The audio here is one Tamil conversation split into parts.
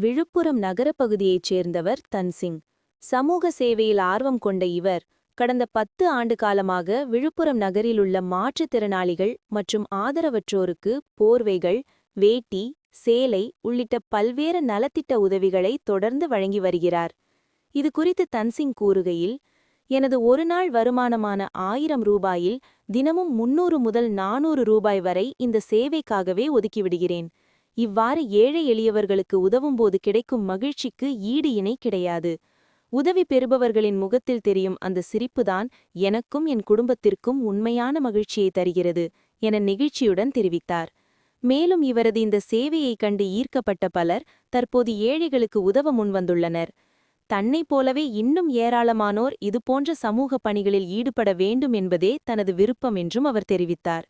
விழுப்புரம் நகரப்பகுதியைச் சேர்ந்தவர் தன்சிங். சமூக சேவையில் ஆர்வம் கொண்ட இவர் கடந்த பத்து ஆண்டு காலமாக விழுப்புரம் நகரிலுள்ள மாற்றுத்திறனாளிகள் மற்றும் ஆதரவற்றோருக்கு போர்வைகள் வேட்டி சேலை உள்ளிட்ட பல்வேறு நலத்திட்ட உதவிகளை தொடர்ந்து வழங்கி வருகிறார். இது குறித்து தன்சிங் கூறுகையில் எனது ஒருநாள் வருமானமான ஆயிரம் ரூபாயில் தினமும் முன்னூறு முதல் நானூறு ரூபாய் வரை இந்த சேவைக்காகவே ஒதுக்கிவிடுகிறேன் இவ்வாறு ஏழை எளியவர்களுக்கு உதவும்போது கிடைக்கும் மகிழ்ச்சிக்கு ஈடு இணை கிடையாது. உதவி பெறுபவர்களின் முகத்தில் தெரியும் அந்த சிரிப்புதான் எனக்கும் என் குடும்பத்திற்கும் உண்மையான மகிழ்ச்சியை தருகிறது என நெகிழ்ச்சியுடன் தெரிவித்தார். மேலும் இவரது இந்த சேவையைக் கண்டு ஈர்க்கப்பட்ட பலர் தற்போது ஏழைகளுக்கு உதவ முன்வந்துள்ளனர். தன்னைப் போலவே இன்னும் ஏராளமானோர் இதுபோன்ற சமூக பணிகளில் ஈடுபட வேண்டும் என்பதே தனது விருப்பம் என்றும் அவர் தெரிவித்தார்.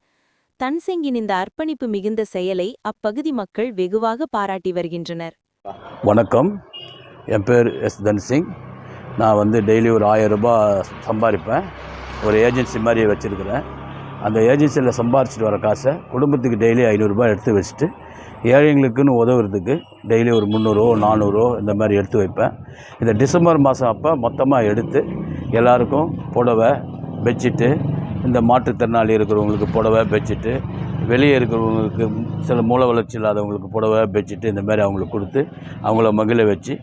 தன்சிங்கின் இந்த அர்ப்பணிப்பு மிகுந்த செயலை அப்பகுதி மக்கள் வெகுவாக பாராட்டி வருகின்றனர். வணக்கம். என் பேர் எஸ் தன்சிங். நான் வந்து டெய்லி ஒரு ஆயிரம் ரூபாய் சம்பாதிப்பேன். ஒரு ஏஜென்சி மாதிரி வச்சுருக்கிறேன். அந்த ஏஜென்சியில் சம்பாரிச்சிட்டு வர காசை குடும்பத்துக்கு டெய்லி ஐநூறுரூபா எடுத்து வச்சுட்டு ஏழைங்களுக்குன்னு உதவுறதுக்கு டெய்லி ஒரு முந்நூறோ நானூறோ இந்த மாதிரி எடுத்து வைப்பேன். இந்த டிசம்பர் மாதம் அப்போ மொத்தமாக எடுத்து எல்லாருக்கும் புடவை பெட்ஷீட்டு இந்த மாற்றுத்திறனாளி இருக்கிறவங்களுக்கு புடவை பெட்ஷீட்டு வெளியே இருக்கிறவங்களுக்கு சில மூல வளர்ச்சி இல்லாதவங்களுக்கு புடவை பெட்ஷீட்டு இந்த மாதிரி அவங்களுக்கு கொடுத்து அவங்கள மகிழ வச்சு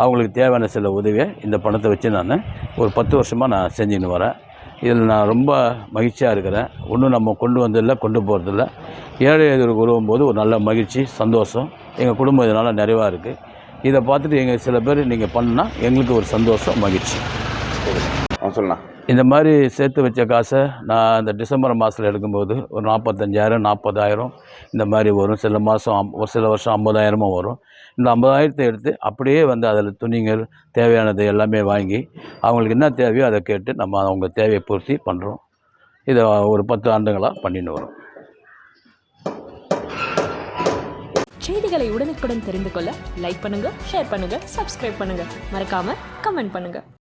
அவங்களுக்கு தேவையான சில உதவியை இந்த பணத்தை வச்சு நான் ஒரு பத்து வருஷமாக நான் செஞ்சுன்னு வரேன். இதில் நான் ரொம்ப மகிழ்ச்சியாக இருக்கிறேன். ஒன்றும் நம்ம கொண்டு வந்ததில்லை கொண்டு போகிறதில்ல ஏழை எதிர்க்கு உதவும்போது ஒரு நல்ல மகிழ்ச்சி சந்தோஷம். எங்கள் குடும்பம் இதனால் நிறைவாக இருக்குது இதை பார்த்துட்டு எங்கள் சில பேர் நீங்கள் பண்ணால் எங்களுக்கு ஒரு சந்தோஷம் மகிழ்ச்சி. சொல்லலாம் இந்த மாதிரி சேர்த்து வச்ச காசை நான் இந்த டிசம்பர் மாதத்தில் எடுக்கும்போது ஒரு நாற்பத்தஞ்சாயிரம் நாற்பதாயிரம் இந்த மாதிரி வரும். சில மாதம் ஒரு சில வருஷம் ஐம்பதாயிரமும் வரும். இந்த ஐம்பதாயிரத்தை எடுத்து அப்படியே வந்து அதில் துணிகள் தேவையானது எல்லாமே வாங்கி அவங்களுக்கு என்ன தேவையோ அதை கேட்டு நம்ம அவங்க தேவையை பூர்த்தி பண்ணுறோம் இதை ஒரு பத்து ஆண்டுகளாக பண்ணின்னு வரோம். செய்திகளை உடனுக்குடன் தெரிந்து கொள்ள லைக் பண்ணுங்கள் ஷேர் பண்ணுங்கள் சப்ஸ்கிரைப் பண்ணுங்கள் மறக்காமல் கமெண்ட் பண்ணுங்கள்